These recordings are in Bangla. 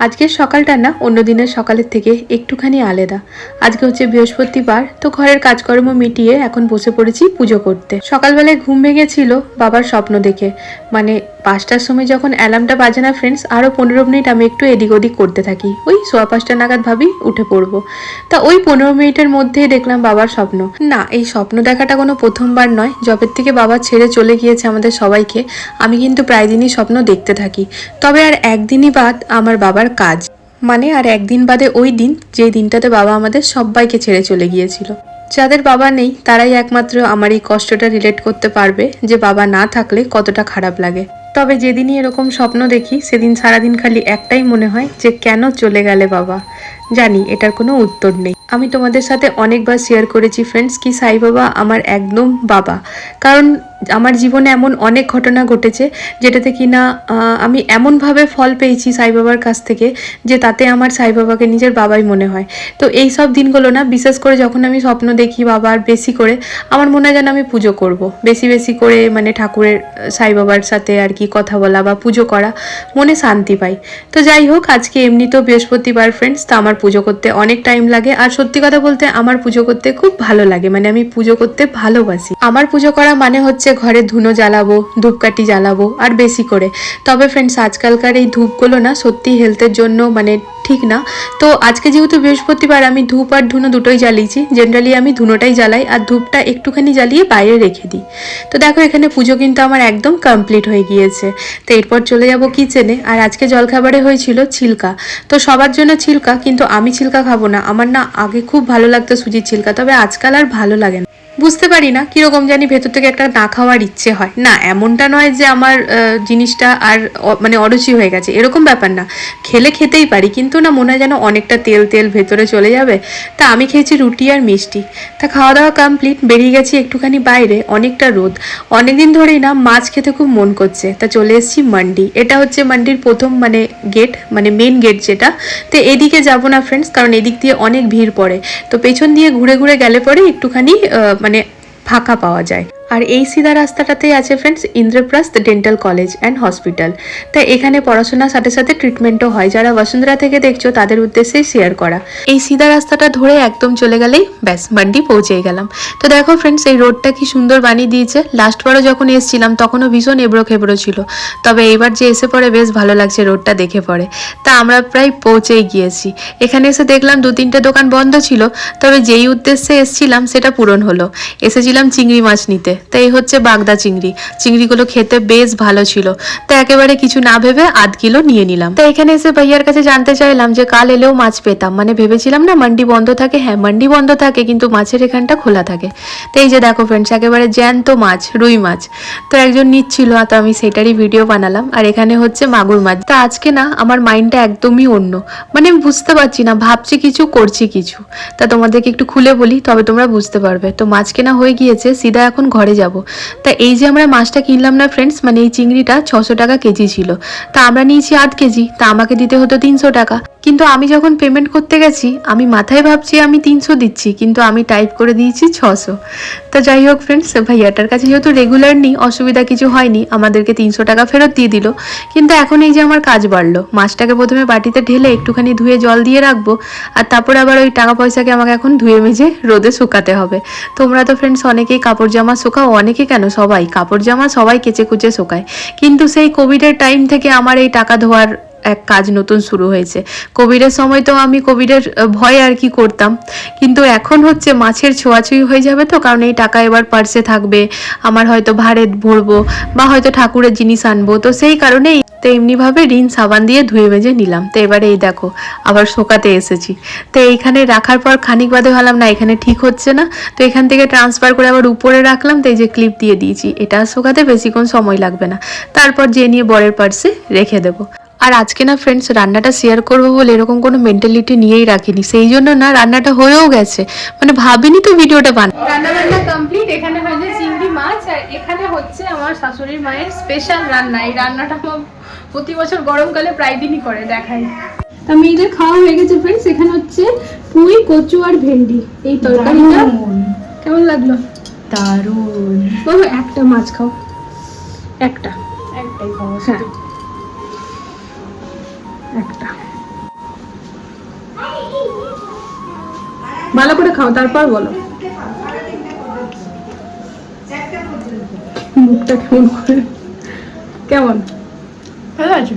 আজকের সকালটা না অন্য দিনের সকালের থেকে একটুখানি আলাদা। আজকে হচ্ছে বৃহস্পতিবার, তো ঘরের কাজকর্ম মিটিয়ে এখন বসে পড়েছি পুজো করতে। সকালবেলায় ঘুম ভেঙেছিল বাবার স্বপ্ন দেখে। মানে পাঁচটার সময় যখন অ্যালার্মটা বাজে না ফ্রেন্ডস আরও পনেরো মিনিট আমি একটু এদিক ওদিক করতে থাকি। ওই সোয়া পাঁচটা নাগাদ ভাবি উঠে পড়ব। তা ওই পনেরো মিনিটের মধ্যেই দেখলাম বাবার স্বপ্ন। না, এই স্বপ্ন দেখাটা কোনো প্রথমবার নয়। জবের থেকে বাবা ছেড়ে চলে গিয়েছে আমাদের সবাইকে। আমি কিন্তু প্রায় দিনই স্বপ্ন দেখতে থাকি। তবে আর একদিনই বাদ আমার বাবার কাজ। মানে আর একদিন বাদে ওই দিন যে দিনটাতে বাবা আমাদের সবাইকে ছেড়ে চলে গিয়েছিল। যাদের বাবা নেই, তারাই একমাত্র আমার এই কষ্টটা রিলেট করতে পারবে যে বাবা না থাকলে কতটা খারাপ লাগে। তবে যেদিনই এরকম স্বপ্ন দেখি, সেদিন সারাদিন খালি একটাই মনে হয় যে কেন চলে গেলে বাবা? জানি, এটার কোনো উত্তর নেই। আমি তোমাদের সাথে অনেকবার শেয়ার করেছি ফ্রেন্ডস কি সাই বাবা আমার একদম বাবা। কারণ আমার জীবনে এমন অনেক ঘটনা ঘটেছে যেটাতে কি না আমি এমনভাবে ফল পেয়েছি সাই বাবার কাছ থেকে যে তাতে আমার সাই বাবাকে নিজের বাবাই মনে হয়। তো এই সব দিনগুলো না বিশেষ করে যখন আমি স্বপ্ন দেখি বাবার বেশি করে আমার মনে হয় যেন আমি পুজো করব। বেশি বেশি করে মানে ঠাকুরের আহ, সাই বাবার সাথে আর কি কথা বলা বা পুজো করা মনে শান্তি পাই। তো যাই হোক আজকে এমনিতেও বৃহস্পতিবার ফ্রেন্ডস তো আমার পুজো করতে অনেক টাইম লাগে। আর সত্যি কথা বলতে আমার পুজো করতে খুব ভালো লাগে। মানে আমি পুজো করতে ভালোবাসি। আমার পুজো করা মানে হচ্ছে ঘরে ধুনো জ্বালাবো, ধূপকাঠি জ্বালাবো, আর বেশি করে। তবে ফ্রেন্ডস আজকালকার এই ধূপগুলো না সত্যি হেলথের জন্য মানে ঠিক না। তো আজকে যেহেতু বৃহস্পতিবার, আমি ধূপ আর ধুনো দুটোই জ্বালিয়েছি। জেনারেলি আমি ধুনোটাই জ্বালাই আর ধূপটা একটুখানি জ্বালিয়ে বাইরে রেখে দিই। তো দেখো, এখানে পুজো কিন্তু আমার একদম কমপ্লিট হয়ে গিয়েছে। তো এরপর চলে যাব কিচেনে আর আজকে জলখাবারে হয়েছিল ছিলকা। তো সবার জন্য ছিলকা, কিন্তু আমি ছিলকা খাব না। আমার না আগে খুব ভালো লাগতো সুজির ছিলকা, তবে আজকাল আর ভালো লাগে না। বুঝতে পারি না কীরকম জানি ভেতর থেকে একটা না খাওয়ার ইচ্ছে হয়। না, এমনটা নয় যে আমার জিনিসটা আর মানে অরুচি হয়ে গেছে, এরকম ব্যাপার না। খেলে খেতেই পারি, কিন্তু না মনে হয় যেন অনেকটা তেল তেল ভেতরে চলে যাবে। তা আমি খেয়েছি রুটি আর মিষ্টি। তা খাওয়া দাওয়া কমপ্লিট বেরিয়ে গেছি একটুখানি বাইরে, অনেকটা রোদ। অনেকদিন ধরেই না মাছ খেতে খুব মন করছে। তা চলে এসেছি মান্ডি। এটা হচ্ছে মান্ডির প্রথম মানে গেট মানে মেন গেট যেটা। তো এদিকে যাব না ফ্রেন্ডস কারণ এদিক দিয়ে অনেক ভিড় পড়ে। তো পেছন দিয়ে ঘুরে ঘুরে গেলে পরে একটুখানি মানে ফাঁকা পাওয়া যায়। আর এই সিধা রাস্তাটাতেই আছে friends Indraprastha dental college and hospital তাই এখানে পড়াশোনার সাথে সাথে ট্রিটমেন্টও হয়। যারা বসুন্ধরা থেকে দেখছ, তাদের উদ্দেশ্যে শেয়ার করা। এই সিধা রাস্তাটা ধরে একদম চলে গেলেই ব্যাস মান্ডি পৌঁছে গেলাম। তো দেখো ফ্রেন্ডস এই রোডটা কি সুন্দর বানিয়ে দিয়েছে। লাস্টবারও যখন এসেছিলাম, তখনও ভীষণ এবড়ো খেবড়ো ছিল। তবে এইবার যে এসে পড়ে, বেশ ভালো লাগছে রোডটা দেখে পড়ে। তা আমরা প্রায় পৌঁছেই গিয়েছি। এখানে এসে দেখলাম দু তিনটে দোকান বন্ধ ছিল। তবে যেই উদ্দেশ্যে এসেছিলাম, সেটা পূরণ হলো। এসেছিলাম চিংড়ি মাছ নিতে। তাই এই হচ্ছে বাগদা চিংড়ি। চিংড়িগুলো খেতে বেশ ভালো ছিল। তো একেবারে কিছু না ভেবে আধ কিলো নিয়ে নিলাম। তো এখানে এসে ভাইয়ার কাছে জানতে চাইলাম যে কাল এলেও মাছ পেতাম। মানে ভেবেছিলাম না মান্ডি বন্ধ থাকে। হ্যাঁ মান্ডি বন্ধ থাকে, কিন্তু মাছের এখানটা খোলা থাকে। তো এই যে দেখো ফ্রেন্ডস একেবারে জ্যান্ত মাছ, রুই মাছ। তো একজন নিচ্ছিল, তো আমি সেটারই ভিডিও বানালাম। আর এখানে হচ্ছে মাগুর মাছ। তা আজকে না, আমার মাইন্ডটা একদমই অন্য। মানে আমি বুঝতে পারছি না, ভাবছি কিছু, করছি কিছু। তা তোমাদেরকে একটু খুলে বলি, তবে তোমরা বুঝতে পারবে। তো মাছ কেনা হয়ে গিয়েছে, সিধা এখন ঘরে যাব। তা এই যে আমরা মাছটা কিনলাম না ফ্রেন্ডস মানে এই চিংড়িটা ছশো টাকা কেজি ছিল। তা আমরা নিয়েছি আধ কেজি, তা আমাকে দিতে হতো তিনশো টাকা। কিন্তু আমি যখন পেমেন্ট করতে গেছি, আমি মাথায় ভাবছি আমি তিনশো দিচ্ছি, কিন্তু আমি টাইপ করে দিয়েছি ছশো। তা যাই হোক ফ্রেন্ডস ভাইয়াটার কাছে যেহেতু রেগুলার নেই, অসুবিধা কিছু হয়নি, আমাদেরকে তিনশো টাকা ফেরত দিয়ে দিল। কিন্তু এখন এই যে আমার কাজ বাড়লো, মাছটাকে প্রথমে বাটিতে ঢেলে একটুখানি ধুয়ে জল দিয়ে রাখব, আর তারপর আবার ওই টাকা পয়সাকে আমাকে এখন ধুয়ে মেজে রোদে শুকাতে হবে। তোমরা তো ফ্রেন্ডস অনেকেই কাপড় জামা শোকাও অনেকে কেন? সবাই। কাপড় জামা সবাই কেচে কুচে শোকায়। কিন্তু সেই কোভিডের টাইম থেকে আমার এই টাকা ধোয়ার এক কাজ নতুন শুরু হয়েছে। কোভিডের সময় তো আমি কোভিডের ভয়ে আর কি করতাম। কিন্তু এখন হচ্ছে মাছের ছোঁয়াছুঁই হয়ে যাবে তো, কারণ এই টাকা এবার পার্সে থাকবে। আমার হয়তো ভাড়ে ভরবো বা হয়তো ঠাকুরের জিনিস আনব। তো সেই কারণেই তো এমনিভাবে রিন সাবান দিয়ে ধুয়ে মেজে নিলাম। তো এবারে এই দেখো, আবার শোকাতে এসেছি। তো এইখানে রাখার পর খানিক বাদে ভাবলাম, না, এখানে ঠিক হচ্ছে না। তো এখান থেকে ট্রান্সফার করে আবার উপরে রাখলাম। তো এই যে ক্লিপ দিয়ে দিয়েছি। এটা শোকাতে বেশিক্ষণ সময় লাগবে না। তারপর যে নিয়ে বরের পার্সে রেখে দেবো। আর আজকে না ফ্রেন্ডস রান্নাটা শেয়ার করব বলে এরকম কোনো মেন্টালিটি নিয়েই রাখিনি। সেই জন্য না রান্নাটা হয়েও গেছে। মানে ভাবিনি তো ভিডিওটা বান রান্না বান্না কমপ্লিট এখানে হয়েছে চিংড়ি মাছ আর এখানে হচ্ছে আমার শাশুড়ির মায়ের স্পেশাল রান্না। এই রান্নাটা আমার প্রতি বছর গরমকালে প্রায় দিনই করে দেখাই। তা মেয়েদের খাওয়া হয়ে গেছে ফ্রেন্ডস এখানে হচ্ছে পুঁই কচু আর ভেন্ডি। এই তরকারিটা কেমন লাগল? দারুণ। একটা মাছ খাও। একটা। একটাই খাওয়া হ্যাঁ। একটা ভালো করে খাও তারপর বলো। মুখটা কেমন করে? কেমন? ভালো আছো?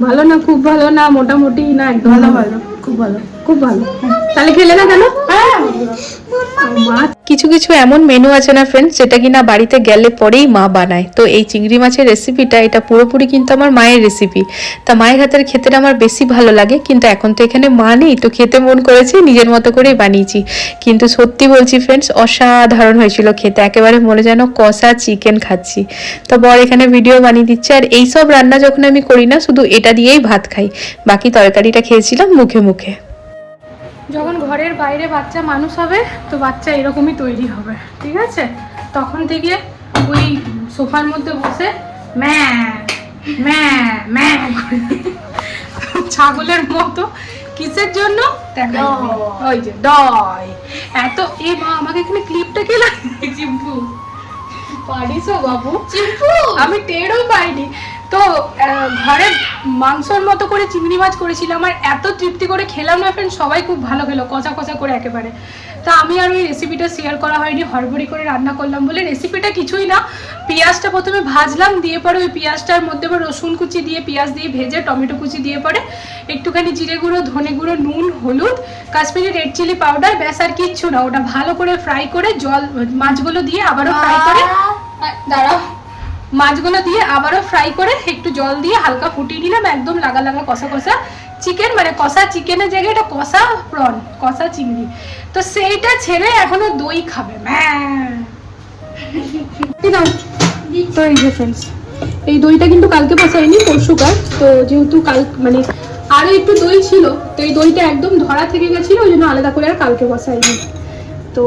ভালো না খুব ভালো না মোটামুটি না একদম ভালো ভালো। খুব ভালো। খুব ভালো। হ্যাঁ, তাহলে খেলে না কেন? হ্যাঁ। কিছু কিছু এমন মেনু আছে না ফ্রেন্ডস যেটা কিনা বাড়িতে গেলে পরেই মা বানায়। তো এই চিংড়ি মাছের রেসিপিটা এটা পুরোপুরি কিন্তু আমার মায়ের রেসিপি তা মায়ের হাতের খেতে আমার বেশি ভালো লাগে, কিন্তু এখন তো এখানে মা নেই, তো খেতে মন করেছে, নিজের মতো করেই বানিয়েছি। কিন্তু সত্যি বলছি ফ্রেন্ডস অসাধারণ হয়েছিল খেতে, একেবারে মনে যেন কষা চিকেন খাচ্ছি। তো বর এখানে ভিডিও বানিয়ে দিচ্ছে, আর এই সব রান্না যখন আমি করি না, শুধু এটা দিয়েই ভাত খাই। বাকি তরকারিটা খেয়েছিলাম মুখে মুখে। যখন ঘরের বাইরে বাচ্চা মানুষ হবে তো বাচ্চা এরকমই তৈরি হবে ঠিক আছে? তখন থেকে ওই সোফার মধ্যে বসে ম্যা ম্যা ম্যা ছাগলের মতো কিসের জন্য? দেখা ওই যে ডয়। এত এ মা আমাকে এখানে ক্লিপটা কে লাগিয়ে? চিম্পু। পারিস বাবু? চিম্পু! আমি টেরও পাইনি। তো ঘরে মাংসর মতো করে চিংড়ি মাছ করেছিলাম আর এত তৃপ্তি করে খেলাম না ফ্রেন্ড সবাই খুব ভালো খেলো কষা কষা করে একেবারে। তা আমি আর ওই রেসিপিটা শেয়ার করা হয়নি, হড়বড়ি করে রান্না করলাম বলে রেসিপিটা কিছুই না, পেঁয়াজটা প্রথমে ভাজলাম, দিয়ে পরে ওই পেঁয়াজটার মধ্যে আবার রসুন কুচি দিয়ে, পেঁয়াজ দিয়ে ভেজে, টমেটো কুচি দিয়ে পরে একটুখানি জিরে গুঁড়ো, ধনে গুঁড়ো, নুন, হলুদ, কাশ্মীরি রেড চিলি পাউডার ব্যাস আর কিচ্ছু না, ওটা ভালো করে ফ্রাই করে জল, মাছগুলো দিয়ে আবারও ফ্রাই করে দাঁড়াও। মাছগুলো দিয়ে আবারও ফ্রাই করে একটু জল দিয়ে হালকা ফুটিয়ে নিলাম, একদম লাগা লাগা কষা কষা চিকেন মানে কষা চিকেনের জায়গায় এটা কষা প্রন কষা চিংড়ি। তো সেইটা ছেড়ে এখনও দই খাবে। এই দইটা কিন্তু কালকে বসাইনি পরশুকার তো যেহেতু কাল মানে আরও একটু দই ছিল, তো এই দইটা একদম ধরা থেকে গেছিল, ওই জন্য আলাদা করে আর কালকে বসাইনি তো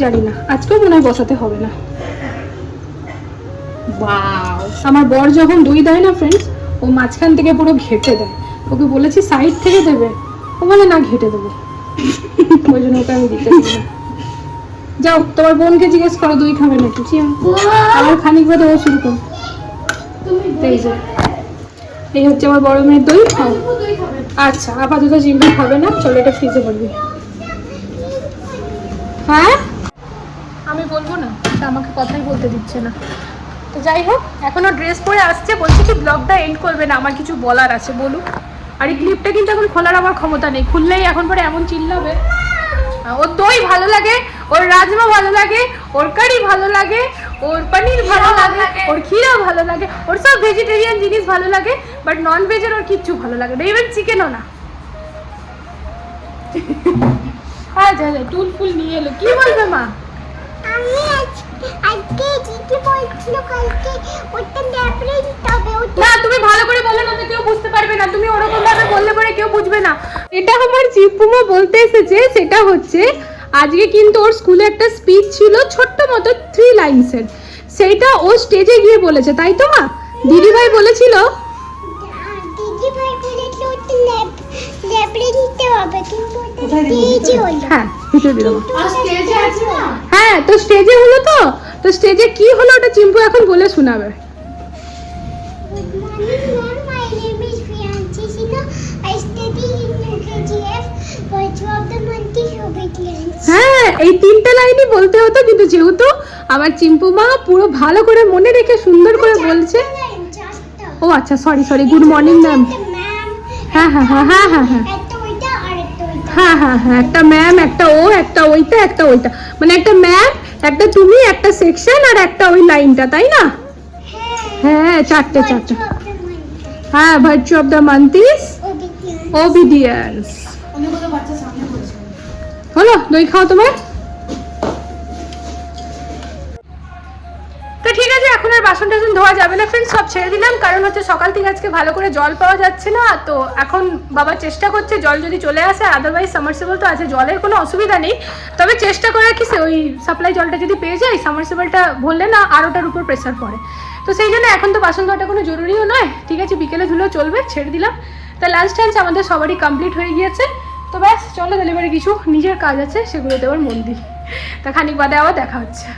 জানি না, আজকেও মনে হয় বসাতে হবে না। ওয়াও আমার বর যখন দই দেয় না ফ্রেন্ডস ও মাঝখান থেকে পুরো ঘেটে দেয়। ওকে বলেছি সাইড থেকে দেবে? ও বলে না ঘেটে দেবো। ওই জন্য ওকে আমি দিতে যাও তোমার বোনকে জিজ্ঞেস করো দই খাবে নাকি? আমার খানিক বাদে ও শুরু কর এই হচ্ছে আমার বড় মেয়ের দই। খাও আচ্ছা আপাতত জিম্বি খাবে না। চলো এটা ফ্রিজে করবি হ্যাঁ? আমি বলব না তা আমাকে কথাই বলতে দিচ্ছে না। তো যাই হোক এখনও ড্রেস পরে আসছে বলছি কি ব্লগটা এন্ড করবে না আমার কিছু বলার আছে বলুক আর এই ক্লিপটা কিন্তু এখন খোলার আমার ক্ষমতা নেই খুললেই এখন পরে এমন চিল্লাবে। ওর দই ভালো লাগে ওর রাজমা ভালো লাগে ওর কারি ভালো লাগে ওর পনির ভালো লাগে ওর ক্ষীরা ভালো লাগে ওর সব ভেজিটেরিয়ান জিনিস ভালো লাগে বাট নন ভেজের ওর কিচ্ছু ভালো লাগে না ইভেন চিকেনও না। আচ্ছা টুল ফুল নিয়ে এলো। কি বলবে মা? আমি আজকে দিদি বলছিল কালকে ওটা দিতে হবে না তুমি ভালো করে বলো না তো কেউ বুঝতে পারবে না। তুমি ওরকম ভাবে বললে পরে কেউ বুঝবে না। এটা আমার জিপুমা বলতে এসেছে সেটা হচ্ছে আজকে কিন্তু ওর স্কুলে একটা স্পিচ ছিল ছোট্ট মতো থ্রি লাইন্সের সেইটা ও স্টেজে গিয়ে বলেছে তাই তো মা? দিদিভাই বলেছিল? হ্যাঁ হ্যাঁ তো স্টেজে হলো তো? তো স্টেজে কি হলো ওটা চিম্পু এখন বলে শোনাবে. হ্যাঁ এই তিনটে লাইনই বলতে হতো, কিন্তু যেহেতু আমার চিম্পু মা পুরো ভালো করে মনে রেখে সুন্দর করে বলছে। ও আচ্ছা sorry sorry good morning ma'am হ্যাঁ হ্যাঁ হ্যাঁ হ্যাঁ হ্যাঁ হ্যাঁ একটা ওইটা আর একটা ওইটা হ্যাঁ হ্যাঁ হ্যাঁ একটা ম্যাম একটা ও একটা ওইটা একটা ওইটা। মানে একটা ম্যাম একটা তুমি একটা সেকশন আর একটা ওই লাইনটা তাই না? হ্যাঁ চারটে চারটে. হ্যাঁ virtue of the month is obedience হলো দই খাও তোমার? তো ঠিক আছে, এখন আর বাসন টাসন ধোয়া যাবে না ফ্রেন্ড সব ছেড়ে দিলাম। কারণ হচ্ছে সকাল থেকে আজকে ভালো করে জল পাওয়া যাচ্ছে না, তো এখন বাবা চেষ্টা করছে জল যদি চলে আসে আদারওয়াইজ সামারসেবল তো আছে, জলের কোনো অসুবিধা নেই। তবে চেষ্টা করে কি ওই সাপ্লাই জলটা যদি পেয়ে যায় সামারসেবলটা ভরলে না আর ওটার উপর প্রেসার পড়ে। তো সেই জন্য এখন তো বাসন ধোয়াটা কোনো জরুরিও নয়। ঠিক আছে, বিকেলে ধুলেও চলবে, ছেড়ে দিলাম। তা লাঞ্চ টাঞ্চ আমাদের সবারই কমপ্লিট হয়ে গিয়েছে। তো ব্যাস, চলো তাহলে এবারে কিছু, নিজের কাজ আছে সেগুলোতে আবার মন দিই তা খানিক বাদে আবার দেখা হচ্ছে।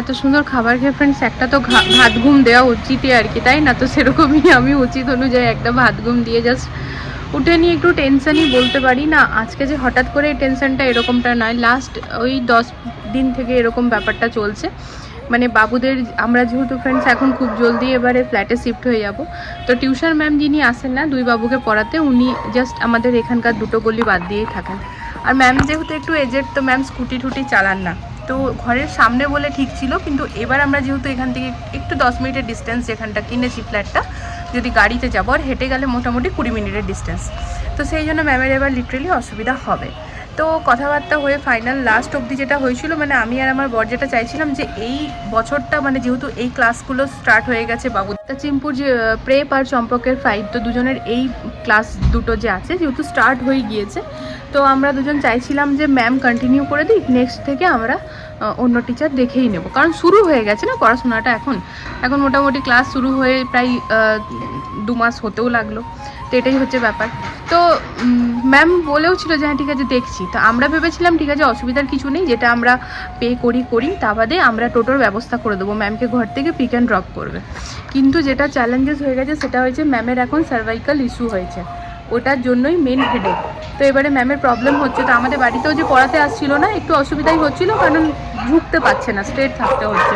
এত সুন্দর খাবার খেয়ে ফ্রেন্ডস একটা তো ভাত ঘুম দেওয়া উচিতই আর কি, তাই না? তো সেরকমই আমি উচিত অনুযায়ী একটা ভাত ঘুম দিয়ে জাস্ট উঠে নিয়ে একটু টেনশনই বলতে পারি না। আজকে যে হঠাৎ করে এই টেনশনটা এরকমটা নয় লাস্ট ওই দশ দিন থেকে এরকম ব্যাপারটা চলছে। মানে বাবুদের, আমরা যেহেতু ফ্রেন্ডস এখন খুব জলদি এবারে ফ্ল্যাটে শিফট হয়ে যাব। তো টিউশন ম্যাম যিনি আসেন না, দুই বাবুকে পড়াতে, উনি জাস্ট আমাদের এখানকার দুটো গলি বাদ দিয়েই থাকেন। আর ম্যাম যেহেতু একটু এজেড তো ম্যাম স্কুটি টুটি চালান না। তো ঘরের সামনে বলে ঠিক ছিল, কিন্তু এবার আমরা যেহেতু এখান থেকে একটু দশ মিনিটের ডিস্টেন্স যেখানটা কিনেছি ফ্ল্যাটটা যদি গাড়িতে যাব আর হেঁটে গেলে মোটামুটি কুড়ি মিনিটের ডিস্টেন্স তো সেই জন্য ম্যামের এবার লিটারেলি অসুবিধা হবে। তো কথাবার্তা হয়ে ফাইনাল লাস্ট অবধি যেটা হয়েছিল মানে আমি আর আমার বর যেটা চাইছিলাম যে এই বছরটা মানে যেহেতু এই ক্লাসগুলো স্টার্ট হয়ে গেছে বাবু তা চিম্পুর যে প্রেপ আর চম্পকের ফাইট তো দুজনের এই ক্লাস দুটো যে আছে যেহেতু স্টার্ট হয়ে গিয়েছে, তো আমরা দুজন চাইছিলাম যে ম্যাম কন্টিনিউ করে দিই নেক্সট থেকে আমরা অন্য টিচার দেখেই নেব। কারণ শুরু হয়ে গেছে না পড়াশোনাটা এখন। এখন মোটামুটি ক্লাস শুরু হয়ে প্রায় দু মাস হতেও লাগল। তো এটাই হচ্ছে ব্যাপার। তো ম্যাম বলেও ছিল যে হ্যাঁ ঠিক আছে, দেখছি। তো আমরা ভেবেছিলাম, ঠিক আছে, অসুবিধার কিছু নেই, যেটা আমরা পে করি করি, তা বাদে আমরা টোটোর ব্যবস্থা করে দেবো। ম্যামকে ঘর থেকে পিক অ্যান্ড ড্রপ করবে। কিন্তু যেটা চ্যালেঞ্জেস হয়ে গেছে, সেটা হয়েছে ম্যামের এখন সার্ভাইকাল ইস্যু হয়েছে। ওটার জন্যই মেন হেডেক তো এবারে ম্যামের প্রবলেম হচ্ছে, তো আমাদের বাড়িতেও যে পড়াতে আসছিল না, একটু অসুবিধাই হচ্ছিল, কারণ ঝুঁকতে পারছে না স্ট্রেট থাকতে হচ্ছে।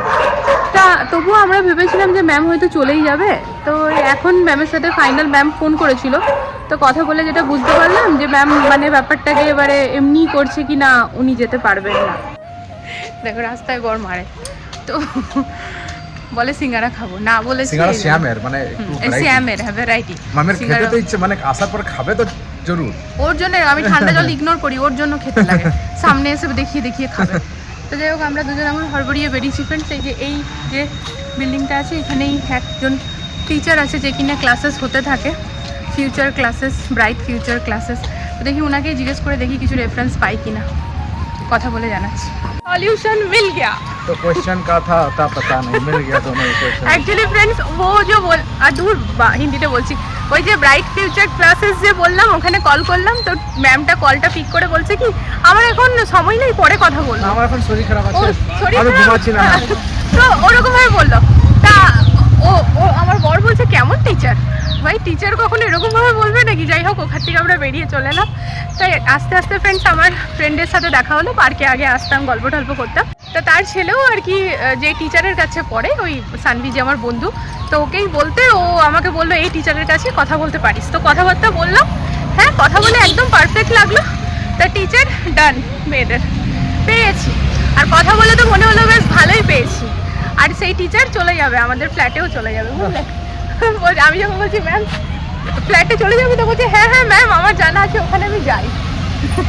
তা তবুও আমরা ভেবেছিলাম যে ম্যাম হয়তো চলেই যাবে। তো এখন ম্যামের সাথে ফাইনাল ম্যাম ফোন করেছিল। তো কথা বলে যেটা বুঝতে পারলাম যে ম্যাম মানে ব্যাপারটাকে এবারে এমনি করছে কি না উনি যেতে পারবেন না। দেখো, রাস্তায় বর মারে। তো বলে সিঙ্গারা খাব না বলেছি সিঙ্গারা শ্যামের মানে শ্যামের হ্যাঁ ভ্যারাইটি মামের খেতে তো ইচ্ছে মানে আসার পর খাবে তো জরুর। ওর জন্য আমি ঠান্ডা জল ইগনোর করি ওর জন্য খেতে লাগে। সামনে এসে দেখিয়ে দেখিয়ে খাবে। তো যাই হোক আমরা দুজন এখন হড়বড়িয়ে বেরিয়েছি ফ্রেন্ডস এই যে এই যে বিল্ডিংটা আছে এখানেই একজন টিচার আছে যে কিনা ক্লাসেস হতে থাকে। Future classes bright future classes তো দেখি ওনাকে জিজ্ঞেস করে দেখি কিছু রেফারেন্স পাই কিনা। কথা বলে জানাচ্ছি सॉल्यूशन मिल गया तो क्वेश्चन का था था पता नहीं मिल गया दोनों क्वेश्चन অ্যাকচুয়ালি ফ্রেন্ডস ও যে বল আর দূর বা- হিন্দিতে বলছি ওই যে ব্রাইট ফিউচার ক্লাসেস যে বললাম ওখানে কল করলাম তো ম্যামটা কলটা পিক করে বলছে কি আমার এখন সময় নেই পরে কথা বলবো আমার এখন শরীর খারাপ ও আছে শরীর আমি খারাপ? ঘুমাচ্ছি না তো ওরকম ভাবে বললো তা ও ও আমার বর বলছে কেমন টিচার ভাই টিচার কখনো এরকমভাবে বলবে নাকি? যাই হোক, ওখান থেকে আমরা বেরিয়ে চলে এলাম। তাই আস্তে আস্তে ফ্রেন্ডস আমার ফ্রেন্ডের সাথে দেখা হলো পার্কে আগে আসতাম গল্প টল্প করতাম। তো তার ছেলেও আর কি যে টিচারের কাছে পড়ে, ওই সানভি যে আমার বন্ধু, তো ওকেই বলতে ও আমাকে বলল, এই টিচারের কাছে কথা বলতে পারিস। তো কথাবার্তা বললাম। হ্যাঁ কথা বলে একদম পারফেক্ট লাগল। তা টিচার ডান মেয়েদের। পেয়েছি। আর কথা বলে তো মনে হলো, বেশ, ভালোই পেয়েছি। আর সেই টিচার চলে যাবে, আমাদের ফ্ল্যাটেও চলে যাবে, বুঝলে? আমি যখন বলছি ম্যাম ফ্ল্যাটে চলে যাবে? তো বলছে হ্যাঁ হ্যাঁ ম্যাম আমার জানা আছে ওখানে আমি যাই।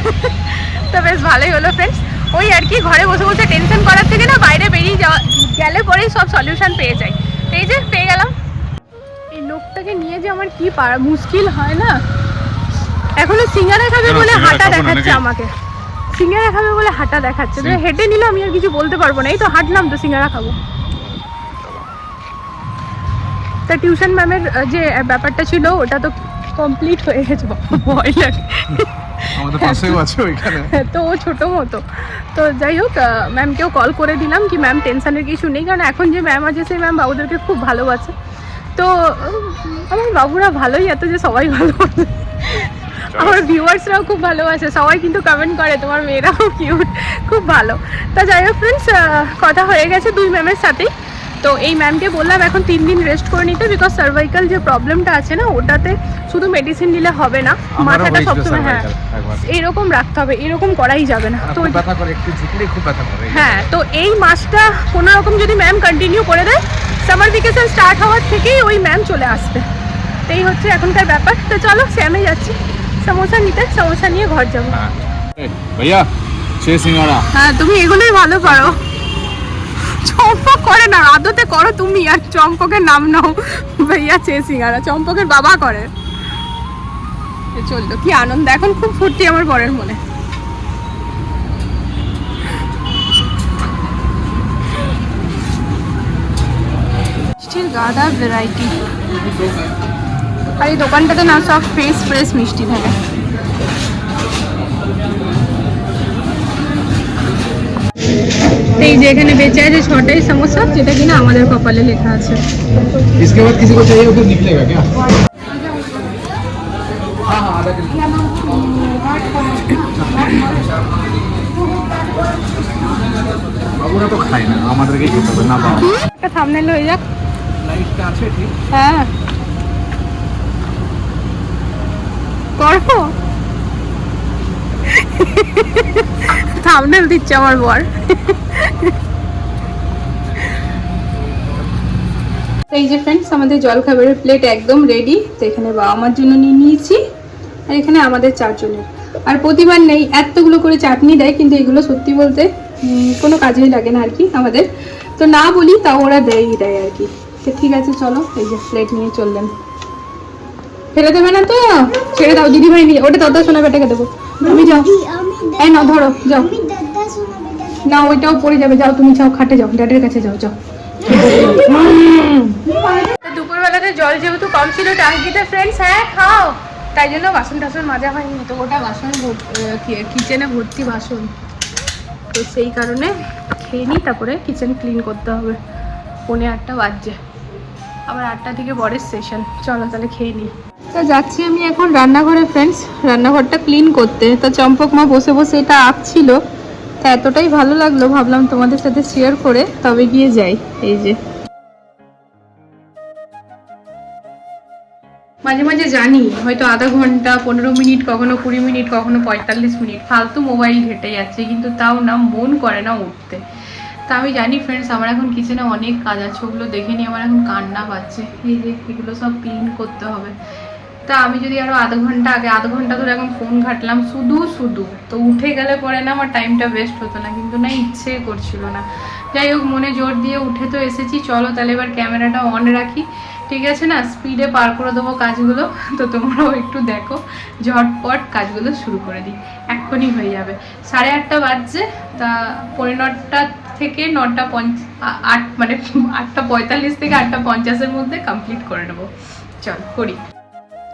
তো বেশ ভালোই হলো ফ্রেন্ডস ওই আর কি ঘরে বসে বসে টেনশন করার থেকে না বাইরে বেরিয়ে যাওয়া গেলে পরেই সব সলিউশন পেয়ে যাই তো এই যে পেয়ে গেলাম। এই লোকটাকে নিয়ে যে আমার কি পারা মুশকিল হয় না? এখনও সিঙ্গারা খাবে বলে হাঁটা দেখাচ্ছে আমাকে। সিঙ্গারা খাবে বলে হাঁটা দেখাচ্ছে। হেঁটে নিলে আমি আর কিছু বলতে পারব না। এই তো হাঁটলাম তো সিঙ্গারা খাব। তা টিউশন ম্যামের যে ব্যাপারটা ছিল ওটা তো কমপ্লিট হয়ে গেছে। ভয় লাগে। আছে তো ও ছোটো মতো। তো যাই হোক ম্যামকেও কল করে দিলাম কি ম্যাম টেনশনের কিছু নেই কারণ এখন যে ম্যাম আছে সেই ম্যাম বাবুদেরকে খুব ভালোবাসে। তো আমার বাবুরা ভালোই এত যে সবাই ভালো। আমার ভিউয়ার্সরাও খুব ভালোবাসে সবাই কিন্তু কমেন্ট করে তোমার মেয়েরাও কিউট খুব ভালো। তা যাই হোক ফ্রেন্ডস কথা হয়ে গেছে দুই ম্যামের সাথেই। তো এই ম্যামকে বললাম এখন তিন দিন রেস্ট করে নিতে বিকজ সার্ভাইকাল যে প্রবলেমটা আছে না ওটাতে শুধু মেডিসিন দিলে হবে না মাথাটা সবসময় হ্যাঁ এরকম রাখতে হবে এরকম করাই যাবে না। তো হ্যাঁ তো এই মাসটা কোনো রকম যদি ম্যাম কন্টিনিউ করে দেয় সামার ভিকেশন স্টার্ট হওয়ার থেকেই ওই ম্যাম চলে আসবে। তো এই হচ্ছে এখনকার ব্যাপার। তো চলো স্যামে যাচ্ছি। সমোসা নিতে সমোসা নিয়ে ঘর যাব। ভাইয়া হ্যাঁ তুমি এগুলোই ভালো করো চম্পক করে না, আদতে করো তুমি, আর চম্পকের নাম নাও ভাইয়া চে সিঙ্গারা, চম্পকের বাবা করে। এ চলল, কি আনন্দ, এখন খুব ফুর্তি আমার বরের মনে। মিষ্টির গাদা ভ্যারাইটি আর এই দোকানটাতে না সব ফ্রেশ ফ্রেশ মিষ্টি থাকে। তো এই যে এখানে বেঁচে আছে ছটাই সমস্যা যেটা কিনা আমাদের কপালে লেখা আছে इसके बाद किसी को चाहिए तो फिर निकलेगा क्या हाँ हाँ आधा किलो বাবুরা তো খায় না আমাদেরকে খেতে হবে না বাবা একটা থামনেল হয়ে যাক লাইটটা আছে ঠিক হ্যাঁ করবো থামনেল দিচ্ছে আমার বর। এই যে ফ্রেন্ডস আমাদের জল খাবারের প্লেট একদম রেডি তো এখানে বাবা মার জন্য নিয়ে নিয়েছি, আর এখানে আমাদের চারজনের। আর প্রতিবার নেই, এতগুলো করে চাটনি দেয়, কিন্তু এগুলো সত্যি বলতে কোনো কাজেই লাগে না আর কি আমাদের। তো না বলি, তাও ওরা দেয়ই দেয় আর কি। তো ঠিক আছে, চলো, এই যে প্লেট নিয়ে চললেন। ফেলে দেবে না তো? ছেড়ে দাও দিদি ভাই নিয়ে, ওটা দাদা সোনা বেটাকে দেবো। তুমি যাও। আমি এই নাও ধরো যাও। না ওইটাও পড়ে যাবে যাও তুমি যাও খাটে যাও ড্যাডের কাছে যাও যাও। দুপুরবেলাতে জল যেহেতু কম ছিল টাঙ্কিতে ফ্রেন্ডস হ্যাঁ খাও। তাই জন্য বাসন টাসন মাজা হয়নি। তো ওটা বাসন কিচেনে ভর্তি বাসন। তো সেই কারণে খেয়ে নিই তারপরে কিচেন ক্লিন করতে হবে। পৌনে আটটা বাজছে। আবার আটটা থেকে বরের সেশন চলো তাহলে খেয়ে নিই। তা যাচ্ছি আমি এখন রান্নাঘরে ফ্রেন্ডস রান্নাঘরটা ক্লিন করতে। তা চম্পক মা বসে বসে এটা আঁকছিল। তা এতটাই ভালো লাগল, ভাবলাম তোমাদের সাথে শেয়ার করে, তবে গিয়ে যাই। এই যে। মাঝে মাঝে জানি, হয়তো আধা ঘণ্টা, পনেরো মিনিট, কখনো কুড়ি মিনিট, কখনো পঁয়তাল্লিশ মিনিট, ফালতু মোবাইল ঘেটে যাচ্ছে, কিন্তু তাও না, মন করে না উঠতে। তা আমি জানি ফ্রেন্ডস আমার এখন কিচেনে অনেক কাজ আছে, ওগুলো দেখে নিয়ে আমার এখন কান্না পাচ্ছে। এই যে, এগুলো সব ক্লিন করতে হবে। তা আমি যদি আরও আধ ঘণ্টা আগে, আধ ঘণ্টা ধরে এখন ফোন ঘাটলাম, শুধু শুধু। তো উঠে গেলে পরে না আমার টাইমটা ওয়েস্ট হতো না, কিন্তু না ইচ্ছে করছিল না। যাই হোক, মনে জোর দিয়ে উঠে তো এসেছি। চলো তাহলে এবার ক্যামেরাটা অন রাখি। ঠিক আছে না? স্পিডে পার করে দেবো কাজগুলো। তো তোমরাও একটু দেখো। ঝটপট কাজগুলো শুরু করে দিই। এক্ষুনি হয়ে যাবে। সাড়ে আটটা বাজছে। তা পৌনে নটা থেকে নটা পঞ্চ আট মানে আটটা পঁয়তাল্লিশ থেকে আটটা পঞ্চাশের মধ্যে কমপ্লিট করে নেব। চল, করি।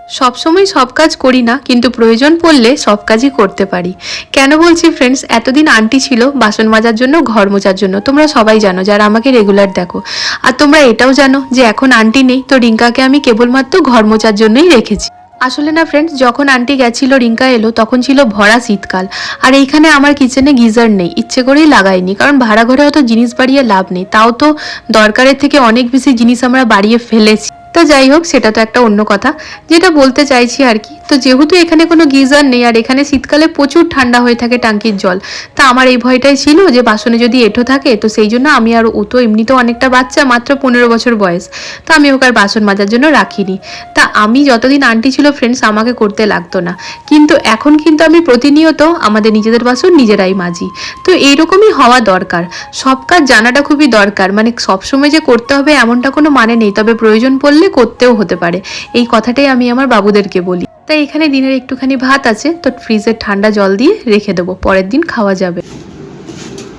সবসময় সব কাজ করি না, কিন্তু প্রয়োজন পড়লে সব কাজই করতে পারি। কেন বলছি ফ্রেন্ডস এতদিন আন্টি ছিল, বাসন মাজার জন্য, ঘর মোছার জন্য। তোমরা সবাই জানো, যারা আমাকে রেগুলার দেখো। আর তোমরা এটাও জানো যে এখন আন্টি নেই, তো রিঙ্কাকে আমি কেবলমাত্র ঘর মোচার জন্যই রেখেছি। আসলে না ফ্রেন্ডস যখন আন্টি গেছিল, রিঙ্কা এলো, তখন ছিল ভরা শীতকাল। আর এইখানে আমার কিচেনে গিজার নেই, ইচ্ছে করেই লাগাইনি, কারণ ভাড়া ঘরে অত জিনিস বাড়িয়ে লাভ নেই। তাও তো দরকারের থেকে অনেক বেশি জিনিস আমরা বাড়িয়ে ফেলেছি। তো যাই হোক, সেটা তো একটা অন্য কথা। যেটা বলতে চাইছি আর কি, তো যেহেতু এখানে কোনো গিজার নেই আর এখানে শীতকালে প্রচুর ঠান্ডা হয়ে থাকে টাঙ্কির জল, তা আমার এই ভয়টাই ছিল যে বাসনে যদি এঁঠো থাকে, তো সেই জন্য আমি আর ও তো এমনিতেও অনেকটা বাচ্চা, মাত্র পনেরো বছর বয়স, তো আমি ওকে আর বাসন মাজার জন্য রাখিনি। তা আমি যতদিন আন্টি ছিল ফ্রেন্ডস আমাকে করতে লাগতো না। কিন্তু এখন কিন্তু আমি প্রতিনিয়ত আমাদের নিজেদের বাসন নিজেরাই মাজি। তো এইরকমই হওয়া দরকার। সব কাজ জানাটা খুবই দরকার। মানে সবসময় যে করতে হবে এমনটা কোনো মানে নেই। তবে প্রয়োজন পড়লে করতেও হতে পারে। এই কথাটাই আমি আমার বাবুদেরকে বলি। তাই এখানে দিনের একটুখানি ভাত আছে তো ফ্রিজের ঠান্ডা জল দিয়ে রেখে দেবো পরের দিন খাওয়া যাবে।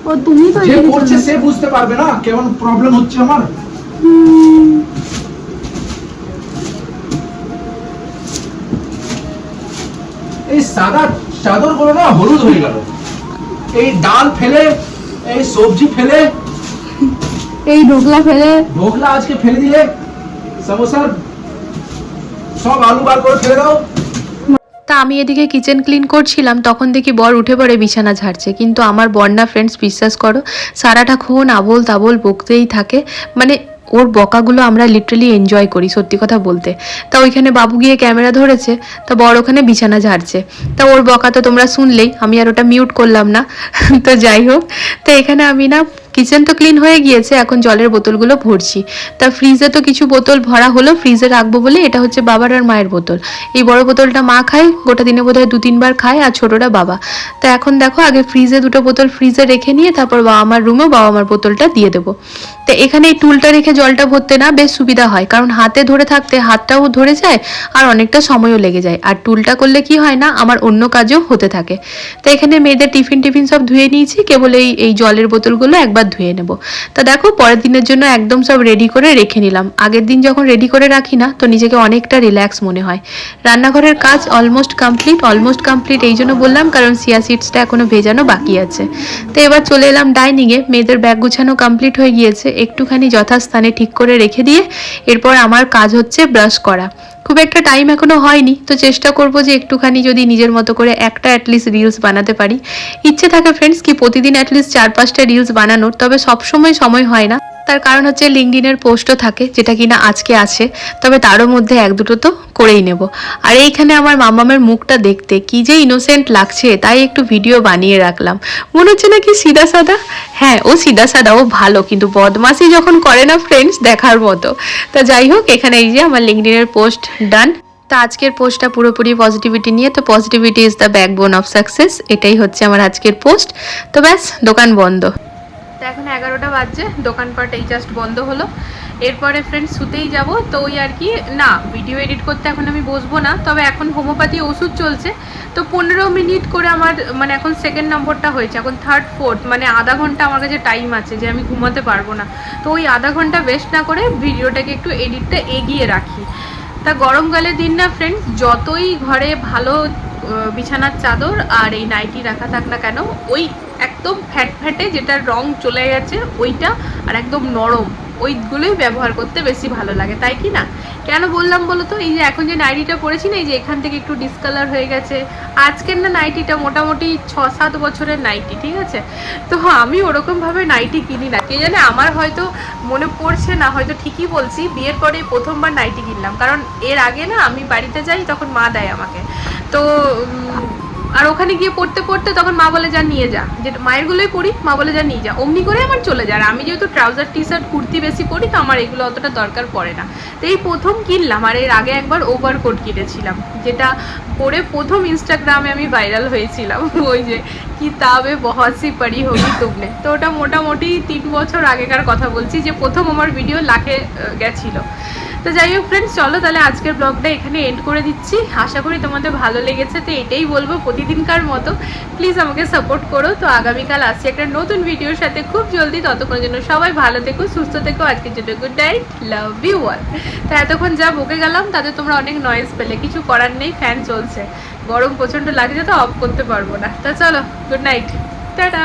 ও তুমি তো যে করছে সে বুঝতে পারবে না কেমন প্রবলেম হচ্ছে আমার। এই সাদা চাদরগুলো না হলুদ হয়ে গেল। এই ডাল ফেলে এই সবজি ফেলে এই ঢোকলা ফেলে। ঢোকলা আজকে ফেলে দিলে বার তা আমি এদিকে কিচেন ক্লিন করছিলাম, তখন দেখি বর উঠে পড়ে বিছানা ঝাড়ছে। কিন্তু আমার বন্যা ফ্রেন্ডস বিশ্বাস করো, সারাটা ক্ষণ আবোল তাবোল বকতেই থাকে। মানে ওর বকাগুলো আমরা লিটারালি এনজয় করি, সত্যি কথা বলতে। তা ওইখানে বাবু গিয়ে ক্যামেরা ধরেছে, তা বড় ওখানে বিছানা ঝাড়ছে। তা ওর বকা তো তোমরা শুনলেই, আমি আর ওটা মিউট করলাম না। তো যাই হোক, তো এখানে আমি না কিচেন তো ক্লিন হয়ে গিয়েছে, এখন জলের বোতলগুলো ভরছি। তা ফ্রিজে তো কিছু বোতল ভরা হলো ফ্রিজে রাখব বলে এটা হচ্ছে বাবার আর মায়ের বোতল। এই বড় বোতলটা মা খায়, গোটা দিনে বোধহয় দু তিনবার খায়, আর ছোটটা বাবা। তা এখন দেখো, আগে ফ্রিজে দুটো বোতল ফ্রিজে রেখে নিয়ে তারপর বাবা আমার রুমেও বাবা মার বোতলটা দিয়ে দেবো। তো এখানে এই টুলটা রেখে জলটা ভরতে না বেশ সুবিধা হয়, কারণ হাতে ধরে থাকতে হাতটাও ধরে যায়, আর অনেকটা সময়ও লেগে যায়। আর টুলটা করলে কি হয় না, আমার অন্য কাজও হতে থাকে। তো এখানে মেয়েদের টিফিন টিফিন সব ধুয়ে নিয়েছি, কেবল এই এই জলের বোতলগুলো একবার ধুয়ে নেব। তা দেখো, পরের দিনের জন্য একদম সব রেডি করে রেখে নিলাম। আগের দিন যখন রেডি করে রাখি না, তো নিজেকে অনেকটা রিল্যাক্স মনে হয়। রান্নাঘরের কাজ অলমোস্ট কমপ্লিট অলমোস্ট কমপ্লিট এই জন্য বললাম, কারণ সিয়া সিডসটা এখনও ভেজানো বাকি আছে। তো এবার চলে এলাম ডাইনিংয়ে মেয়েদের ব্যাগ গুছানো কমপ্লিট হয়ে গিয়েছে। একটুখানি যথাস্থানে ঠিক করে রেখে দিয়ে, এরপর আমার কাজ হচ্ছে ব্রাশ করা। খুব একটা টাইম এখনও হয়নি, তো চেষ্টা করব যে একটুখানি যদি নিজের মতো করে একটা অ্যাটলিস্ট রিলস বানাতে পারি। ইচ্ছে থাকে ফ্রেন্ডস কি প্রতিদিন অ্যাটলিস্ট চার পাঁচটা রিলস বানানোর, তবে সবসময় সময় হয় না। তার কারণ হচ্ছে লিঙ্কডিনের পোস্টও থাকে, যেটা কিনা আজকে আছে, তবে তারও মধ্যে এক দুটো তো করেই নেব। আর এইখানে আমার মামামের মুখটা দেখতে কি যে ইনোসেন্ট লাগছে, তাই একটু ভিডিও বানিয়ে রাখলাম। মনে হচ্ছে নাকি সিধা সাদা হ্যাঁ ও সিধা সাদা ও ভালো, কিন্তু বদমাসি যখন করে না ফ্রেন্ডস দেখার মতো। তা যাই হোক, এখানে এই যে আমার লিঙ্কডিনের পোস্ট ডান তা আজকের পোস্টটা পুরোপুরি পজিটিভিটি নিয়ে, তো positivity is the backbone of success এটাই হচ্ছে আমার আজকের পোস্ট। তো ব্যাস, দোকান বন্ধ। তো এখন এগারোটা বাজছে, দোকানপাট এই জাস্ট বন্ধ হলো। এরপরে ফ্রেন্ড শুতেই যাব, তো ওই আর কি, না ভিডিও এডিট করতে এখন আমি বসবো না, তবে এখন হোমিওপ্যাথি ওষুধ চলছে। তো পনেরো মিনিট করে আমার মানে এখন সেকেন্ড নম্বরটা হয়েছে, এখন থার্ড ফোর্থ মানে আধা ঘণ্টা আমার কাছে টাইম আছে যে আমি ঘুমাতে পারব না। তো ওই আধা ঘণ্টা ওয়েস্ট না করে ভিডিওটাকে একটু এডিটটা এগিয়ে রাখি। তা গরমকালের দিন না ফ্রেন্ডস যতই ঘরে ভালো বিছানার চাদর আর এই নাইটি রাখা থাক না কেন, ওই একদম ফ্যাট ফ্যাটে যেটার রং চলে গেছে, ওইটা আর একদম নরম। ওইগুলোই ব্যবহার করতে বেশি ভালো লাগে, তাই কি না? কেন বললাম বলো তো এই যে এখন যে নাইটিটা পরেছি না, এই যে এখান থেকে একটু ডিসকালার হয়ে গেছে। আজকের না নাইটিটা মোটামুটি ছ সাত বছরের নাইটি ঠিক আছে? তো আমি ওরকমভাবে নাইটি কিনি না। কে জানে আমার হয়তো মনে পড়ছে না, হয়তো ঠিকই বলছি, বিয়ের পরে প্রথমবার নাইটি কিনলাম। কারণ এর আগে না আমি বাড়িতে যাই, তখন মা দেয় আমাকে। তো আর ওখানে গিয়ে পড়তে পড়তে তখন মা বলে, যা, নিয়ে যা। যেটা মায়েরগুলোই পড়ি, মা বলে, যা, নিয়ে যা। অমনি করে আমার চলে যায়। আর আমি যেহেতু ট্রাউজার টি শার্ট কুর্তি বেশি পরি, তো আমার এগুলো অতটা দরকার পড়ে না। তো এই প্রথম কিনলাম, আর এর আগে একবার ওভারকোট কিনেছিলাম, যেটা পরে প্রথম ইনস্টাগ্রামে আমি ভাইরাল হয়েছিলাম। ওই যে, কিতাবে বহুত সি পড়ি হোগি তুমনে তো ওটা মোটামুটি তিন বছর আগেকার কথা বলছি, যে প্রথম আমার ভিডিও লাখে গেছিল। তো যাই হোক ফ্রেন্ডস চলো তাহলে আজকের ব্লগটা এখানে এন্ড করে দিচ্ছি। আশা করি তোমাদের ভালো লেগেছে, তো এটাই বলব প্রতিদিনকার মতো। প্লিজ আমাকে সাপোর্ট করো। তো আগামীকাল আসছি একটা নতুন ভিডিওর সাথে। খুব জলদি ততক্ষণের জন্য সবাই ভালো থেকো, সুস্থ থেকো। আজকের জন্য good night love you all তো এতক্ষণ যা বকে গেলাম, তাতে তোমরা অনেক নয়েজ পেলে। কিছু করার নেই ফ্যান চলছে। গরম প্রচণ্ড লাগছে, তো অফ করতে পারব না। তা চলো গুড নাইট টাটা!